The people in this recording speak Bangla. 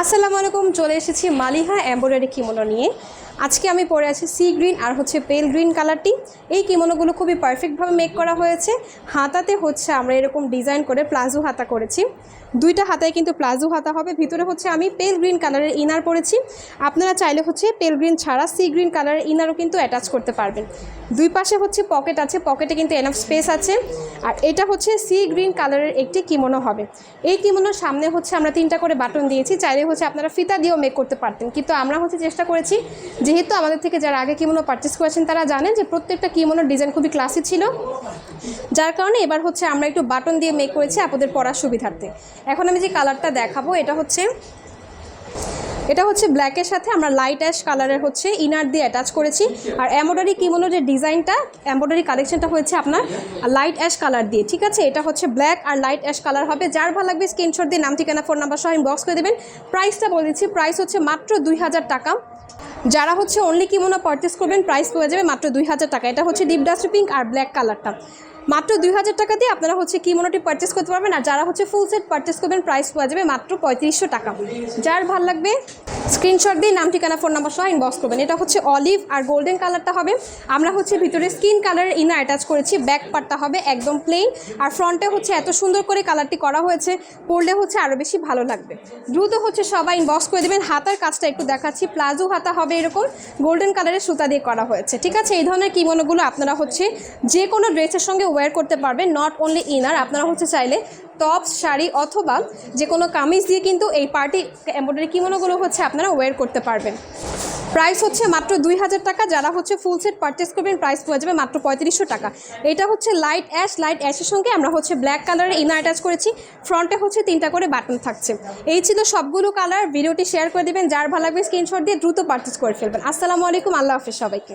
আসসালামু আলাইকুম চলে এসেছি মালিহা এম্ব্রয়ডারি কিমোনো নিয়ে। আজকে আমি পরে আছি সি গ্রিন আর হচ্ছে পেল গ্রিন কালারটি এই কিমোনোগুলো খুবই পারফেক্টভাবে মেক করা হয়েছে। হাতাতে হচ্ছে আমরা এরকম ডিজাইন করে প্লাজো হাতা করেছি। দুইটা হাতায় কিন্তু প্লাজো হাতা হবে। ভিতরে হচ্ছে আমি পেল গ্রিন কালারের ইনার পরেছি। আপনারা চাইলে হচ্ছে পেল গ্রিন ছাড়া সি গ্রিন কালারের ইনারও কিন্তু অ্যাটাচ করতে পারবেন। দুই পাশে হচ্ছে পকেট আছে। পকেটে কিন্তু এনাফ স্পেস আছে। আর এটা হচ্ছে সি গ্রিন কালারের একটি কিমোনো হবে। এই কিমোনোর সামনে হচ্ছে আমরা তিনটা করে বাটন দিয়েছি। চাইলে হচ্ছে আপনারা ফিতা দিয়েও মেক করতে পারতেন। কিন্তু আমরা হচ্ছে চেষ্টা করেছি যেহেতু আমাদের থেকে যারা আগে কিমোনো পারচেস করেছেন, তারা জানেন যে প্রত্যেকটা কিমোনোর ডিজাইন খুবই ক্লাসি ছিল। যার কারণে এবার হচ্ছে আমরা একটু বাটন দিয়ে মেক করেছি আপনাদের পড়ার সুবিধার্থে। এখন আমি যে কালারটা দেখাবো, এটা হচ্ছে এটা হচ্ছে ব্ল্যাকের সাথে আমরা লাইট অ্যাশ কালারের হচ্ছে ইনার দিয়ে অ্যাটাচ করেছি। আর এমব্রয়ডারি কিমোনোর যে ডিজাইনটা এমব্রয়ডারি কালেকশনটা হয়েছে আপনার লাইট অ্যাশ কালার দিয়ে, ঠিক আছে? এটা হচ্ছে ব্ল্যাক আর লাইট অ্যাশ কালার হবে। যার ভালো লাগবে স্ক্রিনশট দিয়ে নাম, ঠিকানা ফোন নাম্বার সহ ইনবক্স করে দেবেন। প্রাইসটা বলে দিচ্ছি প্রাইস হচ্ছে মাত্র দুই হাজার টাকা। যারা হচ্ছে অনলি কিমোনো পারচেস করবেন প্রাইস পড়ে যাবে মাত্র দুই হাজার টাকা। এটা হচ্ছে ডিপ ডাস্ট পিঙ্ক আর ব্ল্যাক কালারটা মাত্র দুই হাজার টাকা দিয়ে আপনারা হচ্ছে কিমোনোটি পারচেস করতে পারবেন, আর যারা হচ্ছে ফুল সেট পারচেস করবেন প্রাইস পাওয়া যাবে মাত্র পঁয়ত্রিশশো টাকা। যার ভালো লাগবে স্ক্রিনশট দিয়ে নাম, ঠিকানা, ফোন নাম্বার সহ ইনবক্স করবেন। এটা হচ্ছে অলিভ আর গোল্ডেন কালারটা হবে। আমরা হচ্ছে ভিতরে স্কিন কালারের ইনার অ্যাটাচ করেছি ব্যাক পার্টটা হবে একদম প্লেন আর ফ্রন্টে হচ্ছে এত সুন্দর করে কালারটি করা হয়েছে, পরলে হচ্ছে আরও বেশি ভালো লাগবে। দ্রুত হচ্ছে সবাই ইনবক্স করে দেবেন। হাতার কাজটা একটু দেখাচ্ছি। প্লাজো হাতা হবে এরকম। গোল্ডেন কালারের সুতা দিয়ে করা হয়েছে। ঠিক আছে? এই ধরনের কিমোনোগুলো আপনারা হচ্ছে যে কোনো ড্রেসের সঙ্গে ওয়্যার করতে পারবেন। নট অনলি ইনার আপনারা হচ্ছে চাইলে টপস, শাড়ি অথবা যে কোনো কামিজ দিয়ে কিন্তু এই পার্টি এম্ব্রয়ডারি কিমোনোগুলো হচ্ছে আপনারা ওয়্যার করতে পারবেন। প্রাইস হচ্ছে মাত্র দুই হাজার টাকা, যারা হচ্ছে ফুল সেট পারচেস করবেন প্রাইস পাওয়া যাবে মাত্র পঁয়ত্রিশশো টাকা। এটা হচ্ছে লাইট অ্যাশ লাইট অ্যাশের সঙ্গে আমরা হচ্ছে ব্ল্যাক কালারের ইনার অ্যাটাচ করেছি ফ্রন্টে হচ্ছে তিনটা করে বাটন থাকছে। এই ছিল সবগুলো কালার ভিডিওটি শেয়ার করে দেবেন, যার ভালো লাগবে স্ক্রিনশট দিয়ে দ্রুত পারচেস করে ফেলবেন। আসসালামু আলাইকুম, আল্লাহ হাফিজ সবাইকে।